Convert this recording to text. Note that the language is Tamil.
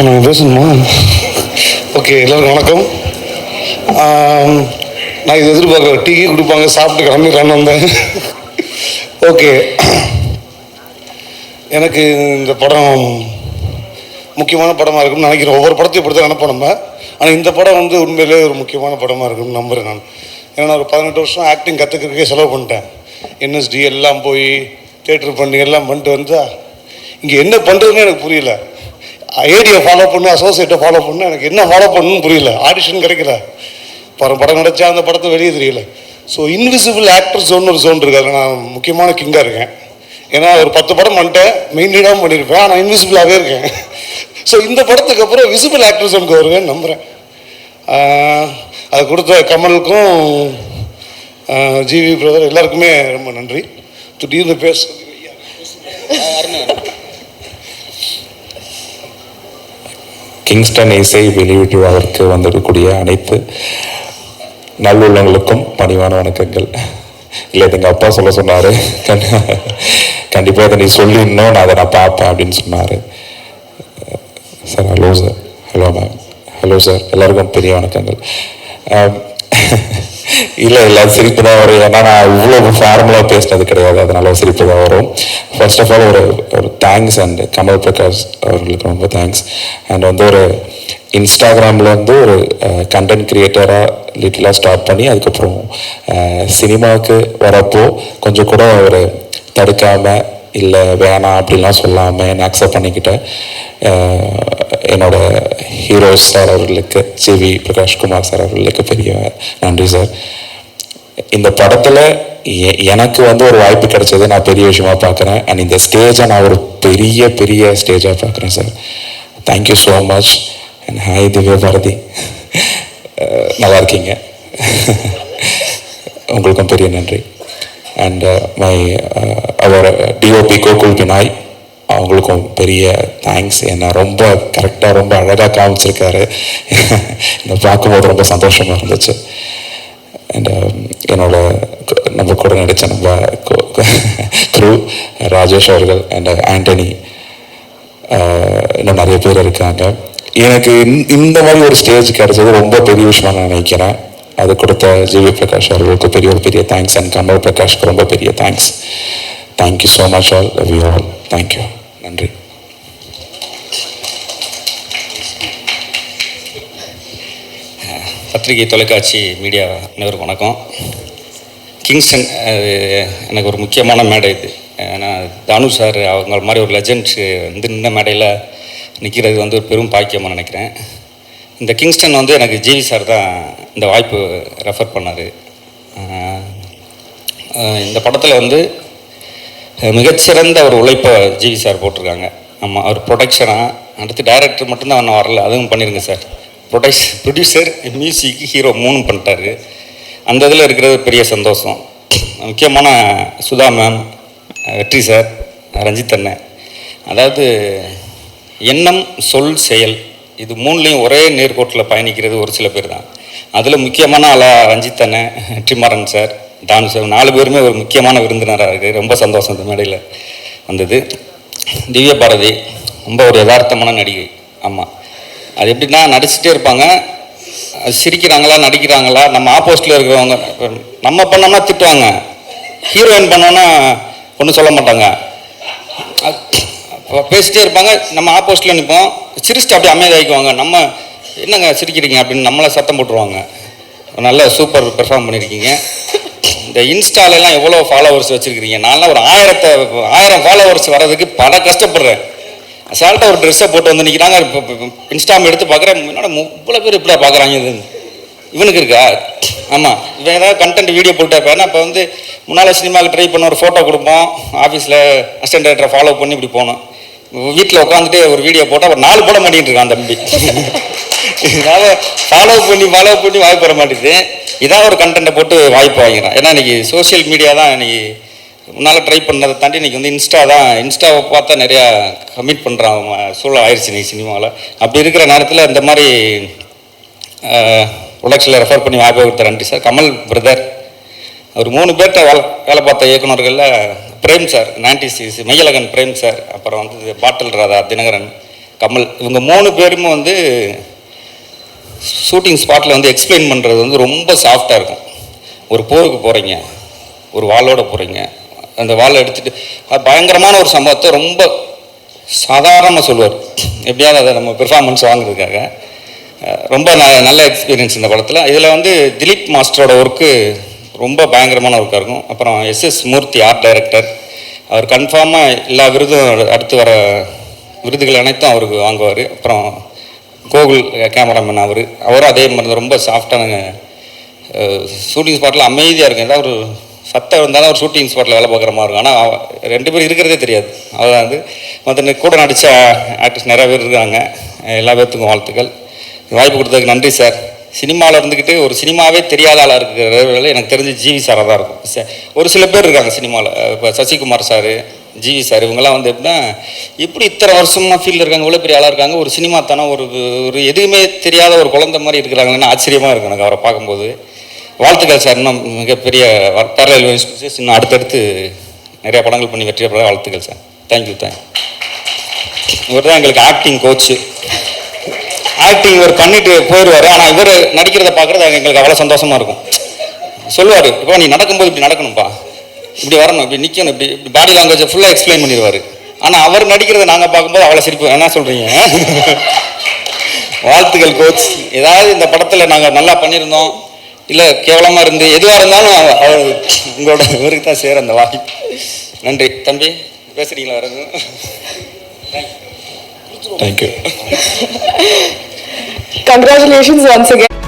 இப்போ நான் பேசணுமா ஓகே எல்லோருக்கும் வணக்கம். நான் இது எதிர்பார்க்கல. டீ கொடுப்பாங்க சாப்பிட்டு கிளம்பிடுறான்னு வந்தேன். ஓகே எனக்கு இந்த படம் முக்கியமான படமாக இருக்கும்னு நினைக்கிறேன். ஒவ்வொரு படத்தையும் இப்படி தான் நினைப்போம் நம்ம. ஆனால் இந்த படம் வந்து உண்மையிலே ஒரு முக்கியமான படமாக இருக்கும்னு நம்புகிறேன் நான். ஏன்னா நான் ஒரு பதினெட்டு வருஷம் ஆக்டிங் கற்றுக்கிறதுக்கே செலவு பண்ணிட்டேன். என்எஸ்டி எல்லாம் போய் தேட்டர் பண்ணி எல்லாம் பண்ணிட்டு வந்தால் இங்கே என்ன பண்ணுறதுன்னு எனக்கு புரியல. ஐடியை ஃபாலோ பண்ணு அசோசியேட்டை ஃபாலோ பண்ணு எனக்கு என்ன ஃபாலோ பண்ணணும்னு புரியல. ஆடிஷன் கிடைக்கல. படம் படம் கிடைச்சா அந்த படத்தை வெளியே தெரியல. ஸோ இன்விசிபிள் ஆக்டர் ஜோன் ஒரு ஜோன் இருக்காரு நான் முக்கியமான கிங்காக இருக்கேன். ஏன்னா ஒரு பத்து படம் பண்ணிட்டேன் மெயின் லீடாகவும் பண்ணியிருப்பேன் ஆனால் இன்விசிபிளாகவே இருக்கேன். ஸோ இந்த படத்துக்கு அப்புறம் விசிபிள் ஆக்டர் ஜோனுக்கு வருவேன் நம்புகிறேன் அது கொடுத்த கமலுக்கும் ஜிவி பிரதர் எல்லாருக்குமே ரொம்ப நன்றி. திடீர்னு பேச கிங்ஸ்டன் இசை வெளியிடுவதற்கு வந்திருக்கக்கூடிய அனைத்து நல்லுள்ளங்களுக்கும் பணிவான வணக்கங்கள். இல்லை இது எங்கள் அப்பா சொல்ல சொன்னார். கண்டிப்பாக இதை நீ சொல்லிடணும் நான் அதை நான் பார்ப்பேன் அப்படின்னு சொன்னார். Sir hello sir hello ma'am hello sir எல்லாருக்கும் பெரிய வணக்கங்கள். இல்லை இல்லை சிரிப்பு தான் வரும். ஏன்னா நான் இவ்வளோ ஃபார்முலாக பேசினது கிடையாது. அதனால சிரிப்பு தான் வரும். ஃபர்ஸ்ட் ஆஃப் ஆல் ஒரு ஒரு தேங்க்ஸ் அண்ட் கமல் பிரகாஷ் அவர்களுக்கு ரொம்ப தேங்க்ஸ் அண்ட் வந்து ஒரு இன்ஸ்டாகிராமில் வந்து ஒரு கண்டென்ட் கிரியேட்டராக லிட்டிலாக ஸ்டார்ட் பண்ணி அதுக்கப்புறம் சினிமாவுக்கு வரப்போ கொஞ்சம் கூட ஒரு தடுக்காமல் இல்லை வேணாம் அப்படிலாம் சொல்லாமல் என்னை அக்செப்ட் பண்ணிக்கிட்டேன் என்னோட ஹீரோஸ் சார் அவர்களுக்கு சிவி பிரகாஷ்குமார் சார் அவர்களுக்கு பெரிய நன்றி சார் இந்த படத்தில் எனக்கு வந்து ஒரு வாய்ப்பு கிடைச்சது நான் பெரிய விஷயமா பார்க்குறேன் அண்ட் இந்த ஸ்டேஜை நான் ஒரு பெரிய பெரிய ஸ்டேஜாக பார்க்குறேன் sir thank you so much and hi Divya Bharathi. நல்லா இருக்கீங்க. உங்களுக்கும் பெரிய நன்றி. அண்ட் மை அவர் டிஓபி கோகுல் பினாய் அவங்களுக்கும் பெரிய தேங்க்ஸ் என்னை ரொம்ப கரெக்டாக ரொம்ப அழகாக காமிச்சிருக்காரு. என்னை பார்க்கும்போது ரொம்ப சந்தோஷமாக இருந்துச்சு. அண்ட் um, என்னோட நம்ம கூட நடித்த நம்ம குரு ராஜேஷ் அவர்கள் அண்ட் ஆண்டனி இன்னும் நிறைய பேர் இருக்காங்க. எனக்கு இந்த- இந்த மாதிரி ஒரு ஸ்டேஜ் கிடைச்சது ரொம்ப பெரிய விஷயமா நான் நினைக்கிறேன். அது கொடுத்த ஜிவி பிரகாஷ் அவர்களுக்கு பெரிய ஒரு பெரிய தேங்க்ஸ் அண்ட் கமல் பிரகாஷ்க்கு ரொம்ப பெரிய thanks thank you so much all love you all thank you நன்றி. பத்திரிகை தொலைக்காட்சி மீடியா அனைவருக்கும் வணக்கம். கிங்ஸ்டன் அது எனக்கு ஒரு முக்கியமான மேடை இது. ஏன்னா தானு சார் அவங்க மாதிரி ஒரு லெஜண்ட் வந்து இந்த மேடையில் நிற்கிறது வந்து ஒரு பெரும் பாக்கியமாக நினைக்கிறேன். இந்த கிங்ஸ்டன் வந்து எனக்கு ஜிவி சார் தான் இந்த வாய்ப்பு ரெஃபர் பண்ணார். இந்த படத்தில் வந்து மிகச்சிறந்த ஒரு உழைப்பை ஜிவி சார் போட்டிருக்காங்க. ஆமாம் அவர் ப்ரொடக்ஷனாக அடுத்து டைரக்டர் மட்டும்தான் இன்னும் வரல. அதுவும் பண்ணிருங்க சார். ப்ரொடக்ஷ் ப்ரொடியூசர் மியூசிக் ஹீரோ மூணும் பண்ணிட்டாரு. அந்த இதில் இருக்கிறது பெரிய சந்தோஷம். முக்கியமான சுதா மேம் வெற்றி சார் ரஞ்சித் அண்ணன் அதாவது எண்ணம் சொல் செயல் இது மூணுலேயும் ஒரே நேர்கோட்டில் பயணிக்கிறது ஒரு சில பேர் தான். அதில் முக்கியமான ஆளாக ரஞ்சித் அண்ணன் வெற்றிமாறன் சார். டானு நாலு பேருமே ஒரு முக்கியமான விருந்தினராக இருக்குது ரொம்ப சந்தோஷம் இந்த மேடையில் வந்தது. திவ்ய பாரதி ரொம்ப ஒரு யதார்த்தமான நடிகை. ஆமாம் அது எப்படின்னா நடிச்சுட்டே இருப்பாங்க. அது சிரிக்கிறாங்களா நடிக்கிறாங்களா நம்ம ஆப்போசிட்டில் இருக்கிறவங்க நம்ம பண்ணோம்னா திட்டுவாங்க. ஹீரோயின் பண்ணோன்னா ஒன்றும் சொல்ல மாட்டாங்க. பேசிட்டே இருப்பாங்க. நம்ம ஆப்போசிட்டில் நிற்போம் சிரிச்சுட்டு அப்படியே அமைதியாக்குவாங்க நம்ம என்னங்க சிரிக்கிறீங்க அப்படின்னு நம்மளை சத்தம் போட்டுருவாங்க. நல்ல சூப்பர் பெர்ஃபார்ம் பண்ணியிருக்கீங்க இந்த இன்ஸ்டாலெல்லாம் எவ்வளோ ஃபாலோவர்ஸ் வச்சுருக்கிறீங்க? நான்லாம் ஒரு ஆயிரத்தை ஆயிரம் ஃபாலோவர்ஸ் வர்றதுக்கு பல கஷ்டப்படுறேன். அசால்ட்டாக ஒரு ட்ரெஸ்ஸை போட்டு வந்து நிற்கிறாங்க இப்போ இன்ஸ்டாம் எடுத்து பார்க்குறேன். என்னோட இவ்வளோ பேர் இப்படியா பார்க்குறாங்க இது? இவனுக்கு இருக்கா? ஆமாம் இவன் ஏதாவது கண்டென்ட் வீடியோ போட்டு இருப்பேன் இப்போ வந்து முன்னால் சினிமாவுக்கு ட்ரை பண்ண ஒரு ஃபோட்டோ கொடுப்போம். ஆஃபீஸில் அசிஸ்டன்ட் டேரக்டரை ஃபாலோ பண்ணி இப்படி போனோம் வீட்டில் உட்காந்துட்டு ஒரு வீடியோ போட்டால் ஒரு நாலு போட மாட்டேங்கிட்டு இருக்கான் தம்பி. இதனால் ஃபாலோ பண்ணி ஃபாலோ பண்ணி வாய்ப்பு வர மாட்டேங்குது. இதான் ஒரு கண்டென்ட்டை போட்டு வாய்ப்பு வாங்கிக்கிறான் ஏன்னா இன்றைக்கி சோஷியல் மீடியா தான் இன்றைக்கி முன்னால் ட்ரை பண்ணதை தாண்டி இன்றைக்கி வந்து இன்ஸ்டா தான் இன்ஸ்டாவை பார்த்தா நிறையா கமிட் பண்ணுறான் சூழல் ஆயிடுச்சு இன்னைக்கு சினிமாவில் அப்படி இருக்கிற நேரத்தில் இந்த மாதிரி ப்ரொடக்ஷனில் ரெஃபர் பண்ணி வாய்ப்பு கொடுத்த நன்றி சார் கமல் பிரதர் அவர் மூணு பேர்த்த வேலை வேலை பார்த்த இயக்குனர்களில் Prem sir ninety six Meiyazhagan Prem sir அப்புறம் வந்து பாட்டில் ராதா தினகரன் கமல் இவங்க மூணு பேருமே வந்து ஷூட்டிங் ஸ்பாட்டில் வந்து எக்ஸ்பிளைன் பண்ணுறது வந்து ரொம்ப சாஃப்டாக இருக்கும். ஒரு போருக்கு போகிறீங்க ஒரு வாளோட போகிறீங்க அந்த வாளை எடுத்துகிட்டு பயங்கரமான ஒரு சம்பவத்தை ரொம்ப சாதாரணமாக சொல்லுவார். எப்படியாவது அதை நம்ம பெர்ஃபார்மன்ஸ் வாங்குறதுக்காக. ரொம்ப ந நல்ல எக்ஸ்பீரியன்ஸ் இந்த படத்தில். இதில் வந்து திலீப் மாஸ்டரோட ஒர்க்கு ரொம்ப பயங்கரமான ஒர்க்காக இருக்கும். அப்புறம் S S Murthy art director அவர் கன்ஃபார்மாக எல்லா விருதும் அடுத்து வர விருதுகள் அனைத்தும் அவருக்கு வாங்குவார். அப்புறம் கோகுல் கேமராமேன் அவர். அவரும் அதே மாதிரி ரொம்ப சாஃப்டான ஷூட்டிங் ஸ்பாட்டில் அமைதியாக இருக்கும் ஏதாவது ஒரு சத்தம் இருந்தாலும் அவர் ஷூட்டிங் ஸ்பாட்டில் வேலை பார்க்குற மாதிரி இருக்கும். ஆனால் ரெண்டு பேரும் இருக்கிறதே தெரியாது. அதான் வந்து மற்ற கூட நடித்த ஆக்டர்ஸ் நிறைய பேர் இருக்காங்க. எல்லா பேர்த்துக்கும் வாழ்த்துக்கள். வாய்ப்பு கொடுத்ததுக்கு நன்றி சார் சினிமாவில் இருந்துக்கிட்டு ஒரு சினிமாவே தெரியாத ஆளாக இருக்கிற எனக்கு தெரிஞ்சு ஜிவி சாராக தான் இருக்கும். ஒரு சில பேர் இருக்காங்க சினிமாவில் இப்போ சசிகுமார் சார் ஜிவி சார் இவங்கெல்லாம் வந்து எப்படின்னா எப்படி இத்தனை வருஷமா ஃபீல்டில் இருக்காங்க இவ்வளோ பெரிய ஆளாக இருக்காங்க ஒரு சினிமா தானே ஒரு ஒரு எதுவுமே தெரியாத ஒரு குழந்தை மாதிரி இருக்கிறாங்கன்னு ஆச்சரியமாக இருக்கும் எனக்கு அவரை பார்க்கும்போது. வாழ்த்துக்கள் சார் இன்னும் மிகப்பெரிய பேரல் இன்னும் அடுத்தடுத்து நிறைய படங்கள் பண்ணி வெற்றி பெற வாழ்த்துக்கள் சார். தேங்க்யூ தேங்க் இவர் தான் எங்களுக்கு ஆக்டிங் கோச்சு ஆக்டிங் இவர் பண்ணிட்டு போயிடுவார் ஆனால் இவர் நடிக்கிறத பார்க்குறது எங்களுக்கு அவ்வளோ சந்தோஷமாக இருக்கும். சொல்லுவார் இப்போ நீ நடக்கும்போது இப்படி நடக்கணும்ப்பா இப்படி வரணும் இப்படி நிற்கணும் இப்படி இப்படி பாடி லாங்குவேஜை ஃபுல்லாக எக்ஸ்பிளைன் பண்ணிடுவார். ஆனால் அவர் நடிக்கிறத நாங்கள் பார்க்கும்போது அவ்வளோ சிரிப்பு என்ன சொல்கிறீங்க வாழ்த்துக்கள் கோச் ஏதாவது இந்த படத்தில் நாங்கள் நல்லா பண்ணியிருந்தோம் இல்லை கேவலமாக இருந்து எதுவாக இருந்தாலும் அவர் உங்களோட இவருக்கு தான் சேர அந்த வாய்ப்பு. நன்றி. தம்பி பேசுகிறீங்களா வரது தேங்க்யூ கங்க்ராச்சுலேஷன்ஸ் ஒன்ஸ் அகேன்